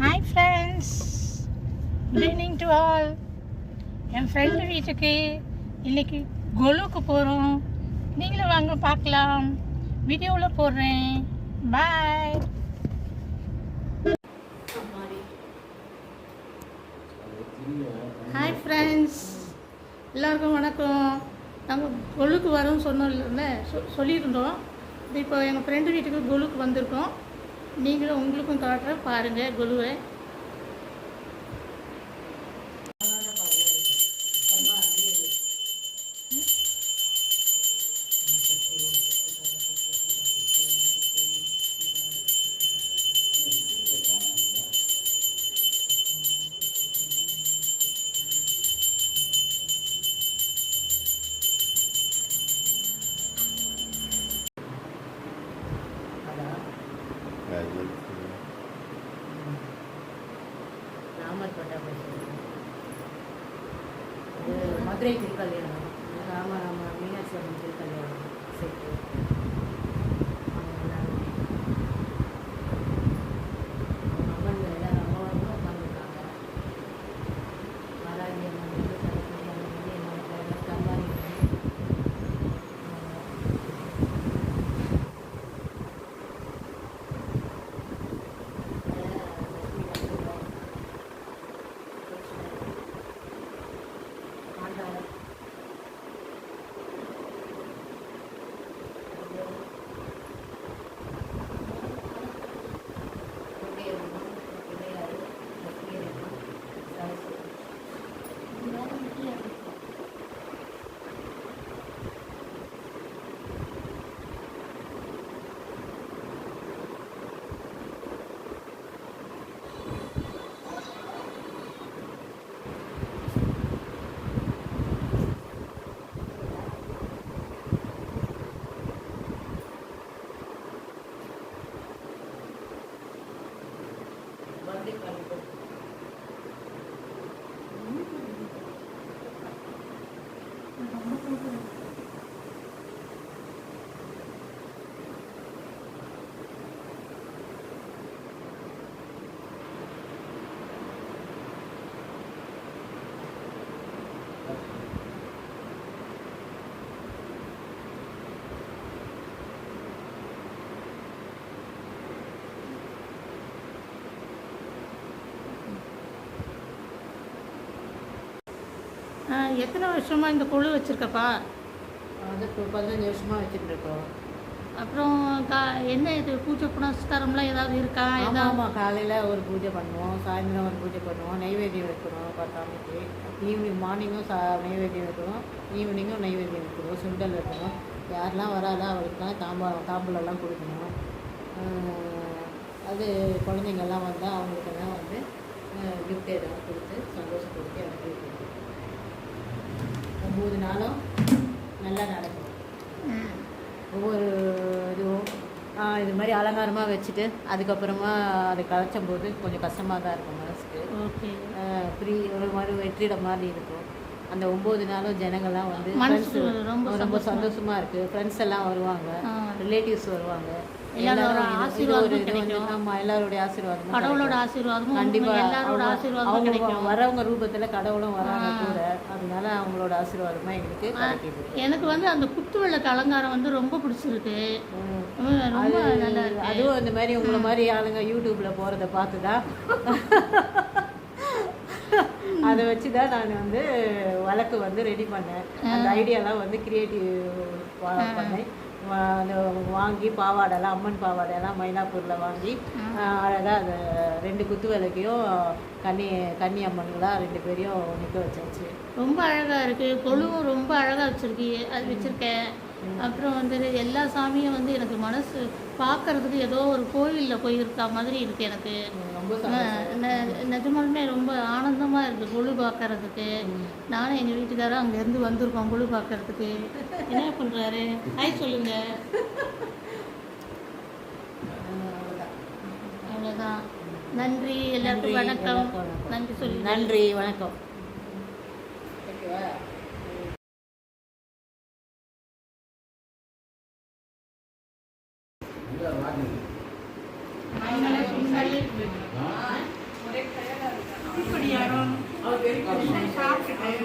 Hi friends good evening to all N friend வீட்டுக்கு இன்னைக்கு கொலுக்கு போகிறோம் நீங்களும் வாங்க பார்க்கலாம். வீடியோவில் போடுறேன் பாய் ஹாய் ஃப்ரெண்ட்ஸ் எல்லாருக்கும் வணக்கம். நாங்கள் கொலுக்கு வரோம்னு சொன்னோம் சொ சொல்லியிருந்தோம். இப்போ எங்கள் ஃப்ரெண்டு வீட்டுக்கு கொலுக்கு வந்திருக்கோம். நீங்களும் உங்களுக்கும் காட்டுறேன் பாருங்கள் குழுவை ராமர் பட்டா மதுரை திருக்கல்யாணம் ராம ராம மீனாட்சி அம்மன் திருக்கல்யாணம் சேர்த்து அம்மன் எல்லாம் அம்மாவும் உட்காந்துருக்காங்க மாதாஜி அம்மன் வந்து சரஸ்வதி அம்மன் வந்து என்னோட கம்பாரி ஆண்டாள் வந்து கலந்து எத்தனை வருஷமாக இந்த கொலு வச்சுருக்கப்பா? இப்போ பதினஞ்சு வருஷமாக வச்சுட்டு இருக்கோம் அப்புறம் கா என்ன இது பூஜை புனஸ்காரம்லாம் ஏதாவது இருக்கா? ஆமாம் காலையில் ஒரு பூஜை பண்ணுவோம் சாயந்தரம் ஒரு பூஜை பண்ணுவோம் நைவேத்தியம் வைக்கணும் பத்தாமைக்கு ஈவினிங் மார்னிங்கும் சா நைவேத்தியம் வைக்கணும் ஈவினிங்கும் நைவேத்தியம் வைக்கணும் சுண்டல் வைக்கணும். யாரெல்லாம் வராதோ அவங்களுக்குலாம் தாம்பாளம் தாம்பூலம்லாம் கொடுக்கணும். அது குழந்தைங்கள்லாம் வந்தால் அவங்களுக்கெல்லாம் வந்து கிஃப்ட் ஏதாவது கொடுத்து சந்தோஷப்படுத்தி அனுப்பி வைக்கணும். ஒம்பது நாளும் நல்லா நடக்கும். ஒவ்வொரு இதுவும் இது மாதிரி அலங்காரமாக வச்சுட்டு அதுக்கப்புறமா அதை கலைச்சும் போது கொஞ்சம் கஷ்டமாக தான் இருக்கும் மனசுக்கு. ஓகே. ஃப்ரீ ஒரு மாதிரி வெற்றிடம் மாதிரி இருக்கும். அந்த ஒம்பது நாளும் ஜனங்கள்லாம் வந்து ரொம்ப ரொம்ப சந்தோஷமா சந்தோஷமாக இருக்குது ஃப்ரெண்ட்ஸ் எல்லாம் வருவாங்க. ரிலேட்டிவ்ஸ் வருவாங்க. எல்லாரோட ஆசீர்வாதமும் கிடைக்கும். ஆமாம் எல்லாருடைய ஆசீர்வாதமும் கடவுளோட. ஆசீர்வாதமும் கண்டிப்பா. எல்லாரோட ஆசீர்வாதமும் கிடைக்கும். வரவங்க ரூபத்துல கடவுளும் வராங்க. கூட. அதனால அவங்களோட ஆசீர்வாதமா எங்களுக்கு கிடைக்குது. எனக்கு வந்து அந்த குத்து விளக்கு அலங்காரம் வந்து ரொம்ப பிடிச்சிருக்கு. ரொம்ப நல்லா இருக்கு. அதுவும் இந்த மாதிரி உங்களை மாதிரி ஆளுங்க யூடியூப்ல போறத பார்த்து தான் அதை வச்சு தான் நான் வந்து வழக்கு வந்து ரெடி பண்ணேன். அந்த ஐடியாலாம் வந்து கிரியேட்டிவ் பண்ணேன். அந்த வாங்கி பாவாடைலாம் அம்மன் பாவாடைலாம் மயிலாப்பூரில் வாங்கி அழகாக அந்த ரெண்டு குத்து விளக்கையும் கன்னி கன்னி அம்மன்களாக ரெண்டு பேரையும் நிற்க வச்சாச்சு. ரொம்ப அழகா இருக்கு. கொலுவும் ரொம்ப அழகா வச்சிருக்கு. அது வச்சிருக்கேன். அப்புறம் வந்து எல்லா சாமியும் வந்து எனக்கு மனசு பார்க்கறதுக்கு ஏதோ ஒரு கோவில்ல போய் இருக்க மாதிரி இருக்கு எனக்கு. நிஜமாலுமே ரொம்ப ஆனந்தமா இருக்கு கொலு பார்க்கறதுக்கு நானும் எங்க வீட்டுக்காரரும் அங்க இருந்து வந்திருக்கோம் கொலு பார்க்கறதுக்கு என்ன பண்றாரு? ஹாய் சொல்லுங்க. அவ்வளோதான் நன்றி எல்லாருக்கும் நன்றி, வணக்கம். எல்லாருக்கும் வணக்கம். நன்றி சொல்லி நன்றி வணக்கம். ஓகேவா? அவர் சாப்பிட்டுட்டேன்